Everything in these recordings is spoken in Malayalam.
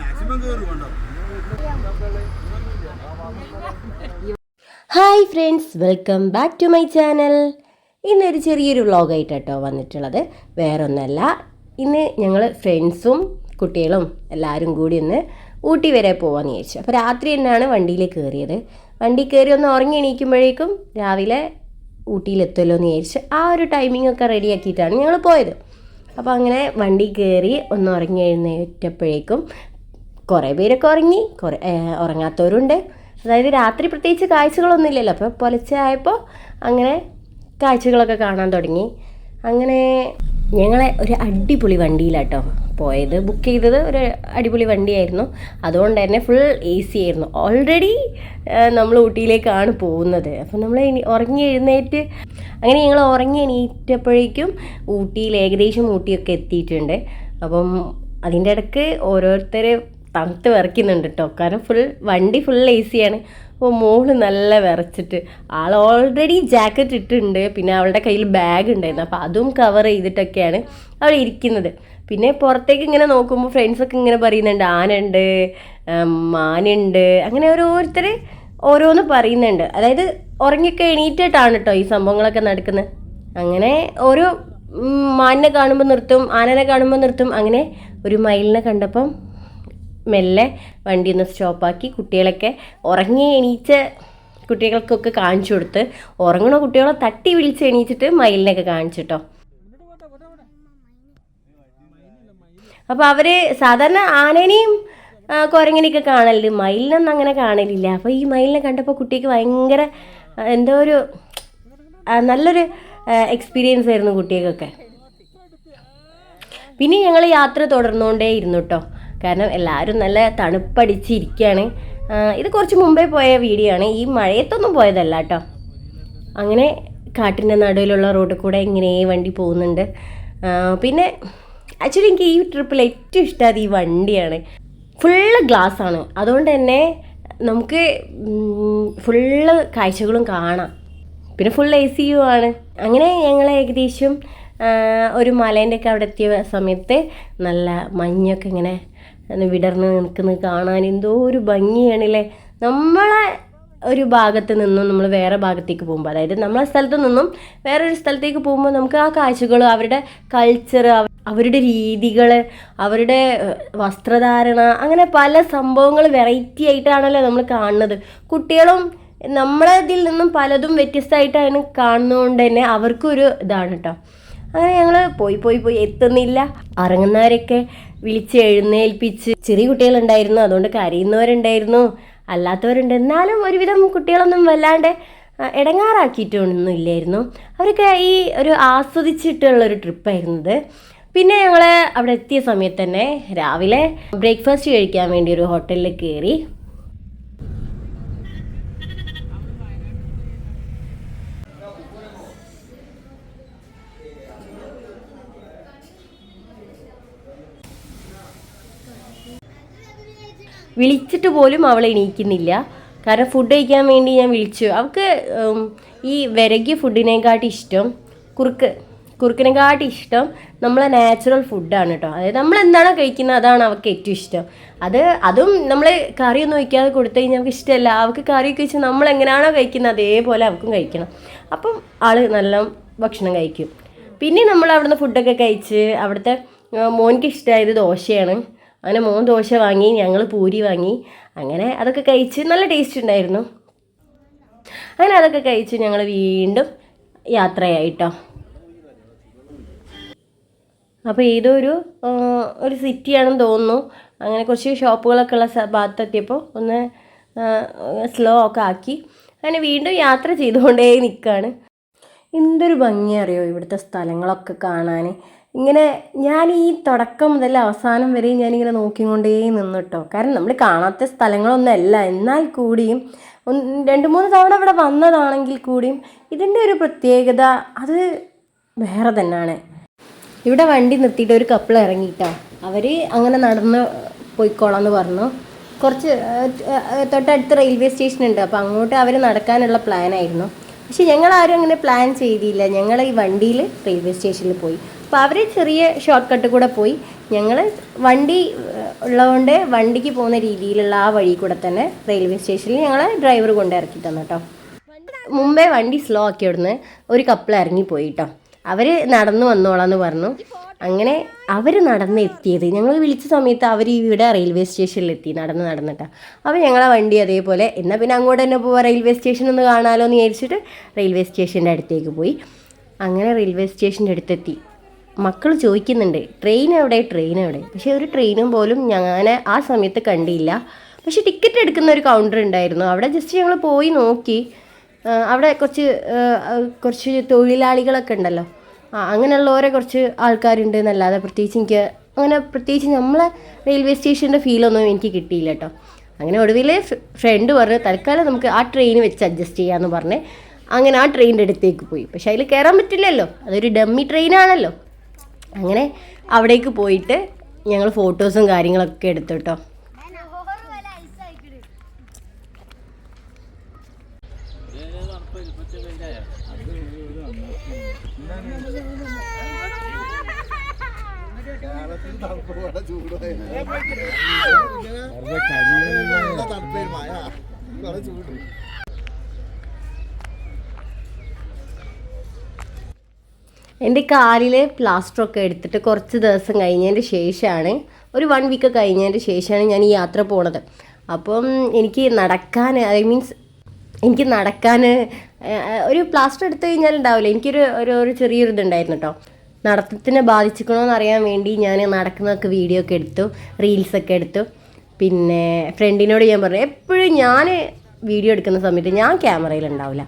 Maximum hi friends welcome back to my channel. ഇന്നൊരു ചെറിയൊരു വ്ളോഗായിട്ട് കേട്ടോ വന്നിട്ടുള്ളത്. വേറൊന്നല്ല ഇന്ന് ഞങ്ങൾ ഫ്രണ്ട്സും കുട്ടികളും എല്ലാവരും കൂടി ഒന്ന് ഊട്ടി വരെ പോകാമെന്ന് വിചാരിച്ചു. അപ്പോൾ രാത്രി തന്നെയാണ് വണ്ടിയിൽ കയറിയത് വണ്ടി കയറി ഒന്ന് ഉറങ്ങി എണീക്കുമ്പോഴേക്കും രാവിലെ ഊട്ടിയിലെത്തുമല്ലോ എന്ന് വിചാരിച്ച് ആ ഒരു ടൈമിംഗ് ഒക്കെ റെഡിയാക്കിയിട്ടാണ് ഞങ്ങൾ പോയത്. അപ്പോൾ അങ്ങനെ വണ്ടി കയറി ഒന്ന് ഉറങ്ങി എഴുന്നേറ്റപ്പോഴേക്കും കുറേ പേരൊക്കെ ഉറങ്ങി കുറേ ഉറങ്ങാത്തവരുണ്ട്. അതായത് രാത്രി പ്രത്യേകിച്ച് കാഴ്ചകളൊന്നും ഇല്ലല്ലോ അപ്പോൾ പുലച്ചായപ്പോൾ അങ്ങനെ കാഴ്ചകളൊക്കെ കാണാൻ തുടങ്ങി. അങ്ങനെ ഞങ്ങളെ ഒരു അടിപൊളി വണ്ടിയിലാട്ടോ പോയത്. ബുക്ക് ചെയ്തത് ഒരു അടിപൊളി വണ്ടിയായിരുന്നു. അതുകൊണ്ട് തന്നെ ഫുൾ എ സി ആയിരുന്നു. ഓൾറെഡി നമ്മൾ ഊട്ടിയിലേക്കാണ് പോകുന്നത്. അപ്പം നമ്മൾ ഉറങ്ങി എഴുന്നേറ്റ് അങ്ങനെ ഞങ്ങൾ ഉറങ്ങി എണീറ്റപ്പോഴേക്കും ഊട്ടിയിൽ ഏകദേശം ഊട്ടിയൊക്കെ എത്തിയിട്ടുണ്ട്. അപ്പം അതിന്റെ ഇടയ്ക്ക് ഓരോരുത്തർ തണുത്ത് വിറയ്ക്കുന്നുണ്ട് കേട്ടോ കാരണം ഫുൾ വണ്ടി ഫുൾ എ സിയാണ് അപ്പോൾ മോൾ നല്ല വിറച്ചിട്ട് ആൾ ഓൾറെഡി ജാക്കറ്റ് ഇട്ടിട്ടുണ്ട്. പിന്നെ അവളുടെ കയ്യിൽ ബാഗ് ഉണ്ടായിരുന്നു. അപ്പോൾ അതും കവർ ചെയ്തിട്ടൊക്കെയാണ് അവൾ ഇരിക്കുന്നത്. പിന്നെ പുറത്തേക്ക് ഇങ്ങനെ നോക്കുമ്പോൾ ഫ്രണ്ട്സൊക്കെ ഇങ്ങനെ പറയുന്നുണ്ട് ആനുണ്ട് മാനുണ്ട്. അങ്ങനെ ഓരോരുത്തർ ഓരോന്ന് പറയുന്നുണ്ട്. അതായത് ഉറങ്ങിയൊക്കെ എണീറ്റിട്ടാണ് കേട്ടോ ഈ സംഭവങ്ങളൊക്കെ നടക്കുന്നത്. അങ്ങനെ ഓരോ മാനിനെ കാണുമ്പോൾ നിർത്തും ആനനെ കാണുമ്പോൾ നിർത്തും. അങ്ങനെ ഒരു മയിലിനെ കണ്ടപ്പം മെല്ലെ വണ്ടി ഒന്ന് സ്റ്റോപ്പാക്കി കുട്ടികളൊക്കെ ഉറങ്ങി എണീച്ച കുട്ടികൾക്കൊക്കെ കാണിച്ചു കൊടുത്ത് ഉറങ്ങണ കുട്ടികളെ തട്ടി വിളിച്ച് എണീച്ചിട്ട് മയിലിനൊക്കെ കാണിച്ചിട്ടോ അപ്പോൾ അവർ സാധാരണ ആനേനെയും കുരങ്ങനെയൊക്കെ കാണലുണ്ട് മയിലിനൊന്നും അങ്ങനെ കാണലില്ല. അപ്പോൾ ഈ മയിലിനെ കണ്ടപ്പോൾ കുട്ടിക്ക് ഭയങ്കര എന്തോ ഒരു നല്ലൊരു എക്സ്പീരിയൻസ് ആയിരുന്നു കുട്ടികൾക്കൊക്കെ. പിന്നെ ഞങ്ങൾ യാത്ര തുടർന്നുകൊണ്ടേ ഇരുന്നു കേട്ടോ കാരണം എല്ലാവരും നല്ല തണുപ്പടിച്ചിരിക്കുകയാണ് ഇത് കുറച്ച് മുമ്പേ പോയ വീഡിയോ ആണ് ഈ മഴയത്തൊന്നും പോയതല്ല കേട്ടോ. അങ്ങനെ കാട്ടിന്റെ നടുവിലുള്ള റോഡിൽ കൂടെ ഇങ്ങനെ വണ്ടി പോകുന്നുണ്ട്. പിന്നെ ആക്ച്വലി എനിക്ക് ഈ ട്രിപ്പിൽ ഏറ്റവും ഇഷ്ടമായത് ഈ വണ്ടിയാണ്. ഫുള്ള് ഗ്ലാസ് ആണ് അതുകൊണ്ട് തന്നെ നമുക്ക് ഫുള്ള് കാഴ്ചകളും കാണാം. പിന്നെ ഫുൾ എ സി യു ആണ്. അങ്ങനെ ഞങ്ങൾ ഏകദേശം ഒരു മലേന്റെ ഒക്കെ അവിടെ എത്തിയ സമയത്ത് നല്ല മഞ്ഞൊക്കെ ഇങ്ങനെ വിടർന്ന് നിൽക്കുന്നത് കാണാൻ എന്തോ ഒരു ഭംഗിയാണല്ലേ. നമ്മളെ ഒരു ഭാഗത്ത് നിന്നും നമ്മൾ വേറെ ഭാഗത്തേക്ക് പോകുമ്പോൾ അതായത് നമ്മളെ സ്ഥലത്ത് നിന്നും വേറൊരു സ്ഥലത്തേക്ക് പോകുമ്പോൾ നമുക്ക് ആ കാഴ്ചകൾ അവരുടെ കൾച്ചർ അവരുടെ രീതികൾ അവരുടെ വസ്ത്രധാരണ അങ്ങനെ പല സംഭവങ്ങൾ വെറൈറ്റി ആയിട്ടാണല്ലോ നമ്മൾ കാണുന്നത്. കുട്ടികളും നമ്മളതിൽ നിന്നും പലതും വ്യത്യസ്തമായിട്ടാണ് കാണുന്നതുകൊണ്ട് തന്നെ അവർക്കും ഒരു ഇതാണ് കേട്ടോ അങ്ങനെ ഞങ്ങൾ പോയി പോയി പോയി. എത്തുന്നില്ല. ഇറങ്ങുന്നവരൊക്കെ വിളിച്ച് എഴുന്നേൽപ്പിച്ച് ചെറിയ കുട്ടികളുണ്ടായിരുന്നു. അതുകൊണ്ട് കരയുന്നവരുണ്ടായിരുന്നു. അല്ലാത്തവരുണ്ട്. എന്നാലും ഒരുവിധം കുട്ടികളൊന്നും വല്ലാണ്ട് ഇടങ്ങാറാക്കിയിട്ടൊന്നും ഇല്ലായിരുന്നു അവരൊക്കെ ഈ ഒരു ആസ്വദിച്ചിട്ടുള്ള ഒരു ട്രിപ്പായിരുന്നത്. പിന്നെ ഞങ്ങൾ അവിടെ എത്തിയ സമയത്ത് തന്നെ രാവിലെ ബ്രേക്ക്ഫാസ്റ്റ് കഴിക്കാൻ വേണ്ടി ഒരു ഹോട്ടലിൽ കയറി വിളിച്ചിട്ട് പോലും അവൾ എണീക്കുന്നില്ല. കാരണം ഫുഡ് കഴിക്കാൻ വേണ്ടി ഞാൻ വിളിച്ചു. അവൾക്ക് ഈ വിരകിയ ഫുഡിനെക്കാട്ടി ഇഷ്ടം കുറുക്ക് കുറുക്കിനെക്കാട്ടി ഇഷ്ടം നമ്മളെ നാച്ചുറൽ ഫുഡാണ് കേട്ടോ. അതായത് നമ്മൾ എന്താണോ കഴിക്കുന്നത് അതാണ് അവൾക്ക് ഏറ്റവും ഇഷ്ടം. അത് അതും നമ്മൾ കറിയൊന്നും വയ്ക്കാതെ കൊടുത്തു കഴിഞ്ഞാൽ അവൾക്ക് ഇഷ്ടമല്ല. അവൾക്ക് കറിയൊക്കെ വെച്ച് നമ്മൾ എങ്ങനെയാണോ കഴിക്കുന്നത് അതേപോലെ അവൾക്കും കഴിക്കണം. അപ്പം ആൾ നല്ല ഭക്ഷണം കഴിക്കും. പിന്നെ നമ്മൾ അവിടുന്ന് ഫുഡൊക്കെ കഴിച്ച് അവിടുത്തെ മോനിക്ക് ഇഷ്ടമായത് ദോശയാണ്. അങ്ങനെ മൂന്ന് ദോശ വാങ്ങി ഞങ്ങൾ പൂരി വാങ്ങി. അങ്ങനെ അതൊക്കെ കഴിച്ച് നല്ല ടേസ്റ്റ് ഉണ്ടായിരുന്നു. അങ്ങനെ അതൊക്കെ കഴിച്ച് ഞങ്ങൾ വീണ്ടും യാത്രയായിട്ടോ. അപ്പോൾ ഇതൊരു ഒരു സിറ്റിയാണെന്ന് തോന്നുന്നു. അങ്ങനെ കുറച്ച് ഷോപ്പുകളൊക്കെ ഉള്ള ഭാഗത്തെത്തിയപ്പോൾ ഒന്ന് സ്ലോ ഒക്കെ ആക്കി. അങ്ങനെ വീണ്ടും യാത്ര ചെയ്തുകൊണ്ടേ നിൽക്കുകയാണ് എന്തൊരു ഭംഗി അറിയോ ഇവിടുത്തെ സ്ഥലങ്ങളൊക്കെ കാണാൻ ഇങ്ങനെ ഞാൻ ഈ തുടക്കം മുതൽ അവസാനം വരെയും ഞാനിങ്ങനെ നോക്കിക്കൊണ്ടേ നിന്നു കേട്ടോ കാരണം നമ്മൾ കാണാത്ത സ്ഥലങ്ങളൊന്നുമല്ല എന്നാൽ കൂടിയും രണ്ട് മൂന്ന് തവണ ഇവിടെ വന്നതാണെങ്കിൽ കൂടിയും ഇതിന്റെ ഒരു പ്രത്യേകത അത് വേറെ തന്നെയാണ് ഇവിടെ വണ്ടി നിർത്തിയിട്ട് ഒരു കപ്പിൾ ഇറങ്ങിയിട്ടോ അവർ അങ്ങനെ നടന്ന് പോയിക്കോളാം എന്ന് പറഞ്ഞു. കുറച്ച് തൊട്ടടുത്ത് റെയിൽവേ സ്റ്റേഷൻ ഉണ്ട്. അപ്പോൾ അങ്ങോട്ട് അവർ നടക്കാനുള്ള പ്ലാനായിരുന്നു പക്ഷെ ഞങ്ങൾ ആരും അങ്ങനെ പ്ലാൻ ചെയ്തില്ല. ഞങ്ങൾ ഈ വണ്ടിയിൽ റെയിൽവേ സ്റ്റേഷനിൽ പോയി. അപ്പോൾ അവർ ചെറിയ ഷോർട്ട് കട്ട് കൂടെ പോയി. ഞങ്ങൾ വണ്ടി ഉള്ളതുകൊണ്ട് വണ്ടിക്ക് പോകുന്ന രീതിയിലുള്ള ആ വഴി കൂടെ തന്നെ റെയിൽവേ സ്റ്റേഷനിൽ ഞങ്ങളെ ഡ്രൈവർ കൊണ്ട് ഇറക്കി തന്നു കേട്ടോ മുമ്പേ വണ്ടി സ്ലോ ആക്കി ഇവിടുന്ന് ഒരു കപ്പിൾ ഇറങ്ങിപ്പോയി കേട്ടോ അവർ നടന്നു വന്നോളാന്ന് പറഞ്ഞു. അങ്ങനെ അവർ നടന്ന് എത്തിയത്. ഞങ്ങൾ വിളിച്ച സമയത്ത് അവർ ഇവിടെ റെയിൽവേ സ്റ്റേഷനിൽ എത്തി നടന്ന് നടന്നിട്ടാണ് അപ്പോൾ ഞങ്ങളെ വണ്ടി അതേപോലെ എന്നാൽ പിന്നെ അങ്ങോട്ട് തന്നെ പോവാം റെയിൽവേ സ്റ്റേഷൻ ഒന്ന് കാണാമല്ലോ എന്ന് വിചാരിച്ചിട്ട് റെയിൽവേ സ്റ്റേഷന്റെ അടുത്തേക്ക് പോയി. അങ്ങനെ റെയിൽവേ സ്റ്റേഷന്റെ അടുത്തെത്തി. മക്കൾ ചോദിക്കുന്നുണ്ട് ട്രെയിൻ എവിടെ? ട്രെയിൻ എവിടെ? പക്ഷേ ഒരു ട്രെയിനും പോലും ഞാൻ ആ സമയത്ത് കണ്ടില്ല. പക്ഷെ ടിക്കറ്റ് എടുക്കുന്ന ഒരു കൗണ്ടർ ഉണ്ടായിരുന്നു. അവിടെ ജസ്റ്റ് ഞങ്ങൾ പോയി നോക്കി. അവിടെ കുറച്ച് കുറച്ച് തൊഴിലാളികളൊക്കെ ഉണ്ടല്ലോ. അങ്ങനെയുള്ളവരെ കുറച്ച് ആൾക്കാരുണ്ട് എന്നല്ലാതെ പ്രത്യേകിച്ച് എനിക്ക് അങ്ങനെ പ്രത്യേകിച്ച് നമ്മളെ റെയിൽവേ സ്റ്റേഷന്റെ ഫീലൊന്നും എനിക്ക് കിട്ടിയില്ല കേട്ടോ. അങ്ങനെ ഒടുവിൽ ഫ്രണ്ട് പറഞ്ഞു തൽക്കാലം നമുക്ക് ആ ട്രെയിൻ വെച്ച് അഡ്ജസ്റ്റ് ചെയ്യാമെന്ന് പറഞ്ഞ് അങ്ങനെ ആ ട്രെയിനിന്റെ അടുത്തേക്ക് പോയി. പക്ഷെ അതിൽ കയറാൻ പറ്റില്ലല്ലോ. അതൊരു ഡമ്മി ട്രെയിനാണല്ലോ അങ്ങനെ അവിടേക്ക് പോയിട്ട് ഞങ്ങൾ ഫോട്ടോസും കാര്യങ്ങളൊക്കെ എടുത്തു കേട്ടോ എന്റെ കാലിൽ പ്ലാസ്റ്ററൊക്കെ എടുത്തിട്ട് കുറച്ച് ദിവസം കഴിഞ്ഞതിന്റെ ശേഷമാണ് ഒരു വൺ വീക്ക് കഴിഞ്ഞതിന്റെ ശേഷമാണ് ഞാൻ ഈ യാത്ര പോണത്. അപ്പം എനിക്ക് നടക്കാൻ ഐ മീൻസ് എനിക്ക് നടക്കാൻ ഒരു പ്ലാസ്റ്റർ എടുത്തു കഴിഞ്ഞാൽ ഉണ്ടാവില്ല. എനിക്കൊരു ഒരു ഒരു ചെറിയൊരു ഇതുണ്ടായിരുന്നു കേട്ടോ നടത്തത്തിനെ ബാധിച്ചിക്കണോന്ന് അറിയാൻ വേണ്ടി ഞാൻ നടക്കുന്നതൊക്കെ വീഡിയോ ഒക്കെ എടുത്തു റീൽസൊക്കെ എടുത്തു. പിന്നെ ഫ്രണ്ടിനോട് ഞാൻ പറഞ്ഞു എപ്പോഴും ഞാൻ വീഡിയോ എടുക്കുന്ന സമയത്ത് ഞാൻ ക്യാമറയിൽ ഉണ്ടാവില്ല.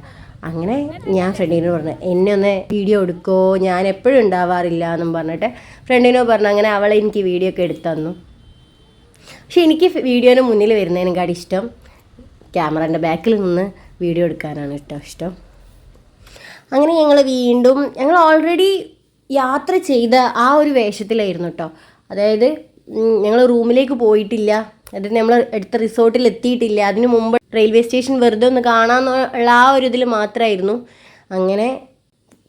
അങ്ങനെ ഞാൻ ഫ്രണ്ടിനോട് പറഞ്ഞു എന്നെ ഒന്ന് വീഡിയോ എടുക്കോ? ഞാൻ എപ്പോഴും ഉണ്ടാവാറില്ല എന്നും പറഞ്ഞിട്ട് ഫ്രണ്ടിനോട് പറഞ്ഞു അങ്ങനെ അവളെ എനിക്ക് വീഡിയോ ഒക്കെ എടുത്തു തന്നു. പക്ഷെ എനിക്ക് വീഡിയോന് മുന്നിൽ വരുന്നതിനെക്കാട്ടി ഇഷ്ടം ക്യാമറേന്റെ ബാക്കിൽ നിന്ന് വീഡിയോ എടുക്കാനാണ് ഇഷ്ടം ഇഷ്ടം. അങ്ങനെ ഞങ്ങൾ വീണ്ടും ഞങ്ങൾ ഓൾറെഡി യാത്ര ചെയ്ത ആ ഒരു വേഷത്തിലായിരുന്നു കേട്ടോ. അതായത് ഞങ്ങൾ റൂമിലേക്ക് പോയിട്ടില്ല. എന്നിട്ട് നമ്മൾ അടുത്ത റിസോർട്ടിൽ എത്തിയിട്ടില്ല അതിനു മുമ്പ് റെയിൽവേ സ്റ്റേഷൻ വെറുതെ ഒന്ന് കാണാമെന്നുള്ള ആ ഒരു ഇതിൽ മാത്രമായിരുന്നു അങ്ങനെ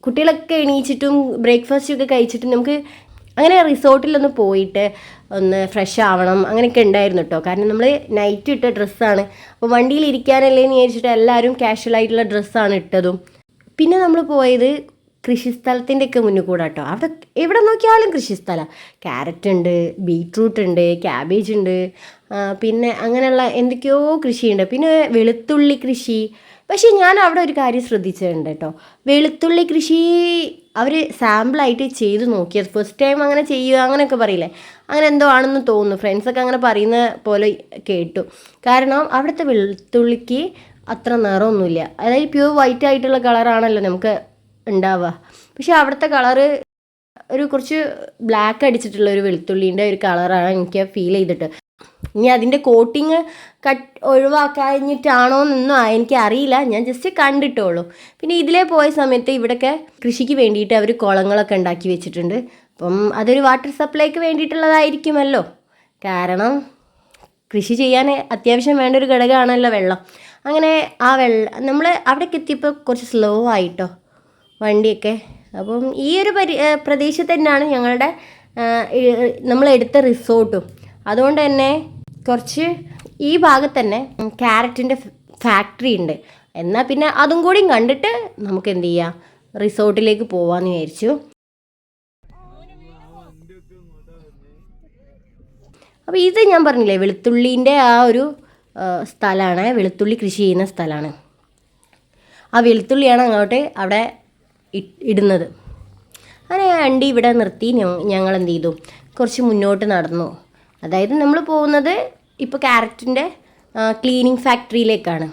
കുട്ടികളൊക്കെ എണീച്ചിട്ടും ബ്രേക്ക്ഫാസ്റ്റ് ഒക്കെ കഴിച്ചിട്ടും നമുക്ക് അങ്ങനെ റിസോർട്ടിലൊന്ന് പോയിട്ട് ഒന്ന് ഫ്രഷ് ആവണം അങ്ങനെയൊക്കെ ഉണ്ടായിരുന്നു കേട്ടോ കാരണം നമ്മൾ നൈറ്റ് ഇട്ട ഡ്രസ്സാണ് അപ്പോൾ വണ്ടിയിൽ ഇരിക്കാനല്ലേ എന്ന് വിചാരിച്ചിട്ട് എല്ലാവരും കാഷ്വൽ ആയിട്ടുള്ള ഡ്രസ്സാണ് ഇട്ടതും. പിന്നെ നമ്മൾ പോയത് കൃഷിസ്ഥലത്തിന്റെ ഒക്കെ മുന്നിൽ കൂടെ കേട്ടോ അവിടെ എവിടെ നോക്കിയാലും കൃഷിസ്ഥലം. ക്യാരറ്റ് ഉണ്ട് ബീട്രൂട്ട് ഉണ്ട് ക്യാബേജ് ഉണ്ട് പിന്നെ അങ്ങനെയുള്ള എന്തൊക്കെയോ കൃഷിയുണ്ട്. പിന്നെ വെളുത്തുള്ളി കൃഷി. പക്ഷേ ഞാൻ അവിടെ ഒരു കാര്യം ശ്രദ്ധിച്ചിട്ടുണ്ട് കേട്ടോ. വെളുത്തുള്ളി കൃഷി അവർ സാമ്പിളായിട്ട് ചെയ്ത് നോക്കിയത്. ഫസ്റ്റ് ടൈം അങ്ങനെ ചെയ്യുക അങ്ങനെയൊക്കെ പറയില്ലേ? അങ്ങനെ എന്തോ ആണെന്ന് തോന്നുന്നു. ഫ്രണ്ട്സൊക്കെ അങ്ങനെ പറയുന്ന പോലെ കേട്ടു. കാരണം അവിടുത്തെ വെളുത്തുള്ളിക്ക് അത്ര നിറമൊന്നുമില്ല. അതായത് പ്യൂർ വൈറ്റ് ആയിട്ടുള്ള കളറാണല്ലോ നമുക്ക് ഉണ്ടാവുക. പക്ഷെ അവിടുത്തെ കളറ് ഒരു കുറച്ച് ബ്ലാക്ക് അടിച്ചിട്ടുള്ള ഒരു വെളുത്തുള്ളീന്റെ ഒരു കളറാണ് എനിക്ക് ഫീൽ ചെയ്തിട്ട്. ഇനി അതിന്റെ കോട്ടിങ് കട്ട് ഒഴിവാക്കാഞ്ഞിട്ടാണോ എന്നൊന്നും എനിക്ക് അറിയില്ല. ഞാൻ ജസ്റ്റ് കണ്ടിട്ടുള്ളൂ പിന്നെ ഇതിലേ പോയ സമയത്ത് ഇവിടെയൊക്കെ കൃഷിക്ക് വേണ്ടിയിട്ട് അവർ കുളങ്ങളൊക്കെ ഉണ്ടാക്കി വെച്ചിട്ടുണ്ട്. അപ്പം അതൊരു വാട്ടർ സപ്ലൈക്ക് വേണ്ടിയിട്ടുള്ളതായിരിക്കുമല്ലോ. കാരണം കൃഷി ചെയ്യാൻ അത്യാവശ്യം വേണ്ട ഒരു ഘടകമാണല്ലോ വെള്ളം. അങ്ങനെ ആ വെള്ളം നമ്മൾ അവിടേക്ക് എത്തിയപ്പോൾ കുറച്ച് സ്ലോ ആയിട്ടോ. വണ്ടിയൊക്കെ. അപ്പം ഈ ഒരു പരി പ്രദേശത്ത് തന്നെയാണ് ഞങ്ങളുടെ നമ്മൾ എടുത്ത റിസോർട്ടും. അതുകൊണ്ട് തന്നെ കുറച്ച് ഈ ഭാഗത്ത് തന്നെ ക്യാരറ്റിന്റെ ഫാക്ടറി ഉണ്ട്. എന്നാൽ പിന്നെ അതും കൂടി കണ്ടിട്ട് നമുക്ക് എന്ത് ചെയ്യാം? റിസോർട്ടിലേക്ക് പോവാന്ന് വിചാരിച്ചു. അപ്പോൾ ഇത് ഞാൻ പറഞ്ഞില്ലേ വെളുത്തുള്ളീന്റെ ആ ഒരു സ്ഥലമാണ്. വെളുത്തുള്ളി കൃഷി ചെയ്യുന്ന സ്ഥലമാണ്. ആ വെളുത്തുള്ളിയാണ് അങ്ങോട്ട് അവിടെ ഇടുന്നത്. അങ്ങനെ ആ വണ്ടി ഇവിടെ നിർത്തി ഞങ്ങൾ എന്ത് ചെയ്തു കുറച്ച് മുന്നോട്ട് നടന്നു. അതായത് നമ്മൾ പോകുന്നത് ഇപ്പോൾ ക്യാരറ്റിന്റെ ക്ലീനിങ് ഫാക്ടറിയിലേക്കാണ്.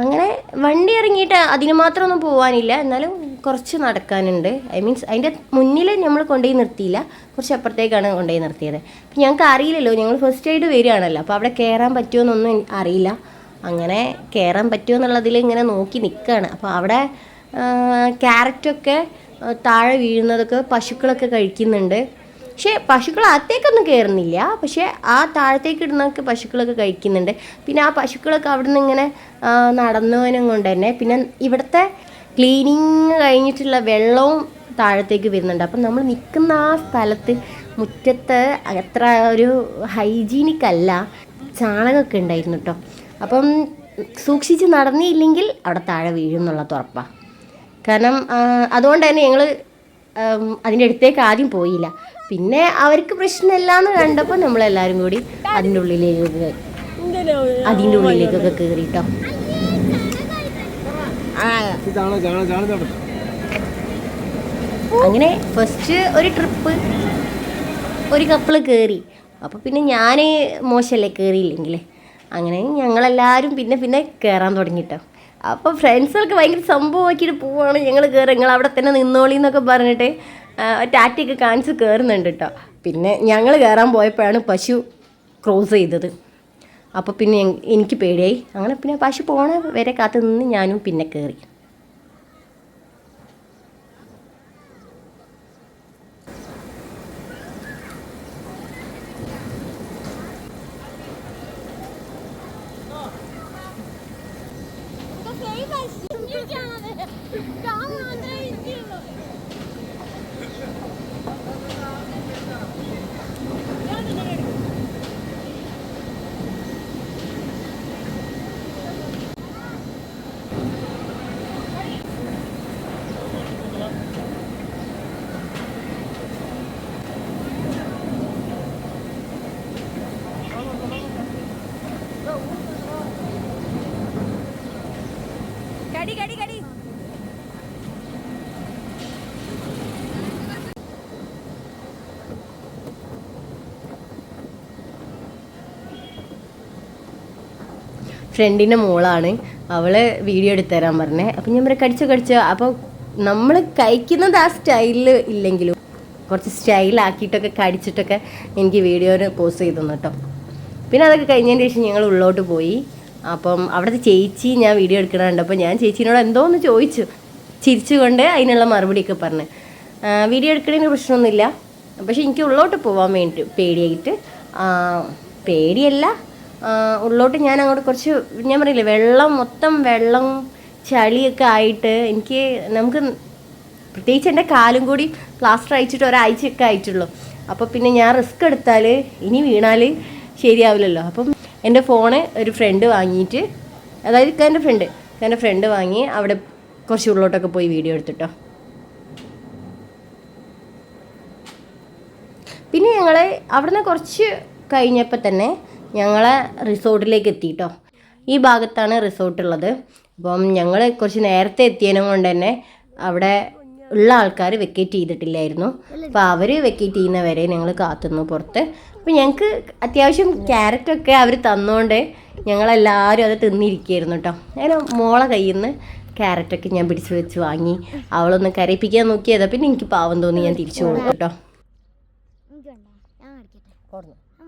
അങ്ങനെ വണ്ടി ഇറങ്ങിയിട്ട് അതിന് മാത്രമൊന്നും പോകാനില്ല എന്നാലും കുറച്ച് നടക്കാനുണ്ട്. ഐ മീൻസ് അതിന്റെ മുന്നിൽ നമ്മൾ കൊണ്ടുപോയി നിർത്തിയില്ല. കുറച്ച് അപ്പുറത്തേക്കാണ് കൊണ്ടുപോയി നിർത്തിയത്. അപ്പം ഞങ്ങൾക്ക് അറിയില്ലല്ലോ. ഞങ്ങൾ ഫസ്റ്റ് ആയിട്ട് വരികയാണല്ലോ. അപ്പോൾ അവിടെ കയറാൻ പറ്റുമോ എന്നൊന്നും അറിയില്ല. അങ്ങനെ കയറാൻ പറ്റുമോ എന്നുള്ളതിൽ ഇങ്ങനെ നോക്കി നിൽക്കുകയാണ്. അപ്പോൾ അവിടെ ക്യാരറ്റൊക്കെ താഴെ വീഴുന്നതൊക്കെ പശുക്കളൊക്കെ കഴിക്കുന്നുണ്ട്. പക്ഷേ പശുക്കൾ അകത്തേക്കൊന്നും കയറുന്നില്ല. പക്ഷേ ആ താഴത്തേക്ക് ഇടുന്നൊക്കെ പശുക്കളൊക്കെ കഴിക്കുന്നുണ്ട്. പിന്നെ ആ പശുക്കളൊക്കെ അവിടെ നിന്ന് ഇങ്ങനെ നടന്നവനും കൊണ്ട് തന്നെ. പിന്നെ ഇവിടുത്തെ ക്ലീനിങ് കഴിഞ്ഞിട്ടുള്ള വെള്ളവും താഴത്തേക്ക് വരുന്നുണ്ട്. അപ്പം നമ്മൾ നിൽക്കുന്ന ആ സ്ഥലത്ത് മുറ്റത്ത് അത്ര ഒരു ഹൈജീനിക് അല്ല ചാണകമൊക്കെ ഉണ്ടായിരുന്നു കേട്ടോ. അപ്പം സൂക്ഷിച്ച് നടന്നില്ലെങ്കിൽ അവിടെ താഴെ വീഴുന്നുള്ള ഉറപ്പാണ് കാരണം അതുകൊണ്ട് തന്നെ ഞങ്ങൾ അതിന്റെ അടുത്തേക്ക് ആദ്യം പോയില്ല. പിന്നെ അവർക്ക് പ്രശ്നമില്ല എന്ന് കണ്ടപ്പോൾ നമ്മളെല്ലാവരും കൂടി അതിന്റെ ഉള്ളിലേക്ക് അതിന്റെ ഉള്ളിലേക്കൊക്കെ കയറിട്ടോ അങ്ങനെ ഫസ്റ്റ് ഒരു ട്രിപ്പ് ഒരു കപ്പിൾ കയറി അപ്പോൾ പിന്നെ ഞാൻ മോശമല്ലേ കയറിയില്ലെങ്കിൽ അങ്ങനെ ഞങ്ങളെല്ലാരും പിന്നെ പിന്നെ കയറാൻ തുടങ്ങിട്ടോ. അപ്പോൾ ഫ്രണ്ട്സുകൾക്ക് ഭയങ്കര സംഭവമാക്കിയിട്ട് പോവാണ്. ഞങ്ങൾ കയറി നിങ്ങൾ അവിടെ തന്നെ നിന്നോളി എന്നൊക്കെ പറഞ്ഞിട്ട് ടാറ്റയൊക്കെ കാണിച്ച് കയറുന്നുണ്ട് കേട്ടോ പിന്നെ ഞങ്ങൾ കയറാൻ പോയപ്പോഴാണ് പശു ക്രോസ് ചെയ്തത്. അപ്പോൾ പിന്നെ എനിക്ക് പേടിയായി. അങ്ങനെ പിന്നെ പശു പോണ വരെ കാത്തു നിന്ന് ഞാനും പിന്നെ കയറി കടി കടി കടി ഫ്രണ്ടിന്റെ മോളാണ്. അവൾ വീഡിയോ എടുത്തു തരാൻ പറഞ്ഞേ. അപ്പം ഞാൻ പറയാം കടിച്ചോ കടിച്ചോ. അപ്പോൾ നമ്മൾ കഴിക്കുന്നത് ആ സ്റ്റൈലിൽ ഇല്ലെങ്കിലും കുറച്ച് സ്റ്റൈലാക്കിയിട്ടൊക്കെ കടിച്ചിട്ടൊക്കെ എനിക്ക് വീഡിയോന് പോസ്റ്റ് ചെയ്തു കേട്ടോ. പിന്നെ അതൊക്കെ കഴിഞ്ഞതിന് ശേഷം ഞങ്ങൾ ഉള്ളോട്ട് പോയി. അപ്പം അവിടുത്തെ ചേച്ചി ഞാൻ വീഡിയോ എടുക്കണ കണ്ടപ്പോൾ ഞാൻ ചേച്ചീനോട് എന്തോ ഒന്ന് ചോദിച്ചു. ചിരിച്ചുകൊണ്ട് അതിനുള്ള മറുപടിയൊക്കെ പറഞ്ഞു. വീഡിയോ എടുക്കണതിന് പ്രശ്നമൊന്നുമില്ല. പക്ഷേ എനിക്ക് ഉള്ളോട്ട് പോകാൻ വേണ്ടി പേടിയായിട്ട് പേടിയല്ല ഉള്ളോട്ട് ഞാൻ അങ്ങോട്ട് കുറച്ച് ഞാൻ പറയില്ലേ വെള്ളം മൊത്തം വെള്ളം ചളിയൊക്കെ ആയിട്ട് എനിക്ക് നമുക്ക് പ്രത്യേകിച്ച് എന്റെ കാലും കൂടി പ്ലാസ്റ്റർ അയച്ചിട്ട് ഒരാഴ്ചയൊക്കെ ആയിട്ടുള്ളൂ. അപ്പോൾ പിന്നെ ഞാൻ റിസ്ക് എടുത്താൽ ഇനി വീണാൽ ശരിയാവില്ലല്ലോ. അപ്പം എന്റെ ഫോണ് ഒരു ഫ്രണ്ട് വാങ്ങിയിട്ട് അതായത് എന്റെ ഫ്രണ്ട് എന്റെ ഫ്രണ്ട് വാങ്ങി അവിടെ കുറച്ച് ഉള്ളോട്ടൊക്കെ പോയി വീഡിയോ എടുത്തിട്ടോ. പിന്നെ ഞങ്ങൾ അവിടുന്ന് കുറച്ച് കഴിഞ്ഞപ്പോൾ തന്നെ ഞങ്ങളെ റിസോർട്ടിലേക്ക് എത്തി കേട്ടോ ഈ ഭാഗത്താണ് റിസോർട്ട് ഉള്ളത് അപ്പം ഞങ്ങൾ കുറച്ച് നേരത്തെ എത്തിയതിനും കൊണ്ട് തന്നെ അവിടെ ഉള്ള ആൾക്കാർ വെക്കേറ്റ് ചെയ്തിട്ടില്ലായിരുന്നു. അപ്പോൾ അവർ വെക്കേറ്റ് ചെയ്യുന്നവരെ ഞങ്ങൾ കാത്തുന്നു പുറത്ത്. അപ്പോൾ ഞങ്ങൾക്ക് അത്യാവശ്യം ക്യാരറ്റൊക്കെ അവർ തന്നുകൊണ്ട് ഞങ്ങളെല്ലാവരും അത് തിന്നിരിക്കുകയായിരുന്നു കേട്ടോ. അങ്ങനെ മോളെ കയ്യിൽ നിന്ന് ക്യാരറ്റൊക്കെ ഞാൻ പിടിച്ച് വെച്ച് വാങ്ങി. അവളൊന്ന് കരയിപ്പിക്കാൻ നോക്കിയതാ. പിന്നെ എനിക്ക് പാവം തോന്നി ഞാൻ തിരിച്ചു പോകും കേട്ടോ.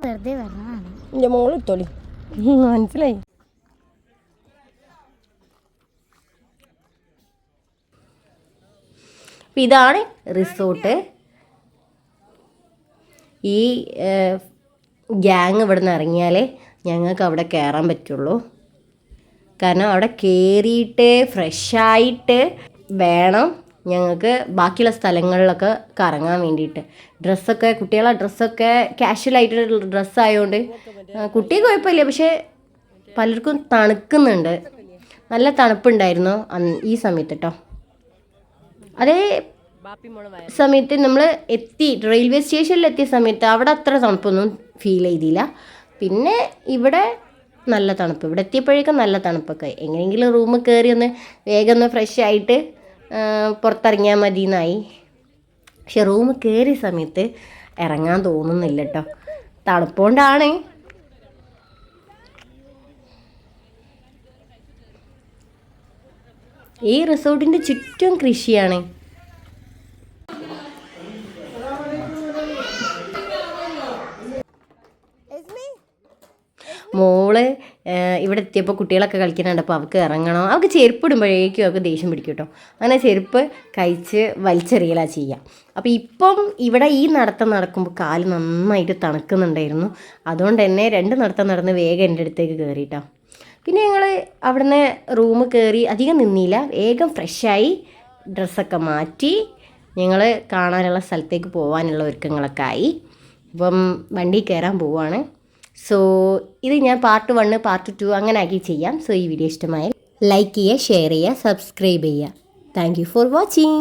വെറുതെ പറഞ്ഞതാണ് എന്റെ മോൾ ഇട്ടോളി. മനസ്സിലായി. അപ്പം ഇതാണ് റിസോർട്ട്. ഈ ഗ്യാങ് ഇവിടെ നിന്ന് ഇറങ്ങിയാലേ ഞങ്ങൾക്ക് അവിടെ കയറാൻ പറ്റുള്ളൂ. കാരണം അവിടെ കയറിയിട്ട് ഫ്രഷായിട്ട് വേണം. ഞങ്ങൾക്ക് ബാക്കിയുള്ള സ്ഥലങ്ങളിലൊക്കെ കറങ്ങാൻ വേണ്ടിയിട്ട്. ഡ്രസ്സൊക്കെ കുട്ടികളെ ഡ്രസ്സൊക്കെ ക്യാഷ്വലായിട്ടുള്ള ഡ്രസ്സ് ആയതുകൊണ്ട് കുട്ടി കുഴപ്പമില്ല. പക്ഷേ പലർക്കും തണുക്കുന്നുണ്ട്. നല്ല തണുപ്പുണ്ടായിരുന്നു ഈ സമയത്ത് കേട്ടോ അതേ സമയത്ത് നമ്മൾ എത്തി റെയിൽവേ സ്റ്റേഷനിൽ എത്തിയ സമയത്ത് അവിടെ അത്ര തണുപ്പൊന്നും ഫീൽ ചെയ്തില്ല. പിന്നെ ഇവിടെ നല്ല തണുപ്പ്. ഇവിടെ എത്തിയപ്പോഴേക്കും നല്ല തണുപ്പൊക്കെ. എങ്ങനെയെങ്കിലും റൂമിൽ കയറി ഒന്ന് വേഗം ഒന്ന് ഫ്രഷ് ആയിട്ട് പുറത്തിറങ്ങിയാൽ മതി എന്നായി പക്ഷെ റൂം കയറിയ സമയത്ത് ഇറങ്ങാൻ തോന്നുന്നില്ല കേട്ടോ തണുപ്പോണ്ടാണ്. ഈ റിസോർട്ടിന്റെ ചുറ്റും കൃഷിയാണ്. മോൾ ഇവിടെ എത്തിയപ്പോൾ കുട്ടികളൊക്കെ കളിക്കുന്നുണ്ട്. അപ്പോൾ അവൾക്ക് ഇറങ്ങണം. അവൾക്ക് ചെരുപ്പ് ഇടുമ്പോഴേക്കും അവൾക്ക് ദേഷ്യം പിടിക്കും കേട്ടോ അങ്ങനെ ചെരുപ്പ് കഴിച്ച് വലിച്ചെറിയലാ ചെയ്യുക അപ്പോൾ ഇപ്പം ഇവിടെ ഈ നടത്തം നടക്കുമ്പോൾ കാൽ നന്നായിട്ട് തണുക്കുന്നുണ്ടായിരുന്നു. അതുകൊണ്ട് തന്നെ രണ്ട് നടത്തം നടന്ന് വേഗം എന്റെ അടുത്തേക്ക് കയറിയിട്ടോ പിന്നെ ഞങ്ങൾ അവിടുന്ന് റൂം കയറി അധികം നിന്നില്ല. വേഗം ഫ്രഷായി ഡ്രസ്സൊക്കെ മാറ്റി ഞങ്ങൾ കാണാനുള്ള സ്ഥലത്തേക്ക് പോകാനുള്ള ഒരുക്കങ്ങളൊക്കെ ആയി. അപ്പം വണ്ടി കയറാൻ പോവാണ്. സോ ഇത് ഞാൻ പാർട്ട് വണ്ണ് പാർട്ട് ടു അങ്ങനെ ആക്കി ചെയ്യാം. സോ ഈ വീഡിയോ ഇഷ്ടമായ ലൈക്ക് ചെയ്യുക ഷെയർ ചെയ്യുക സബ്സ്ക്രൈബ് ചെയ്യുക. Thank you for watching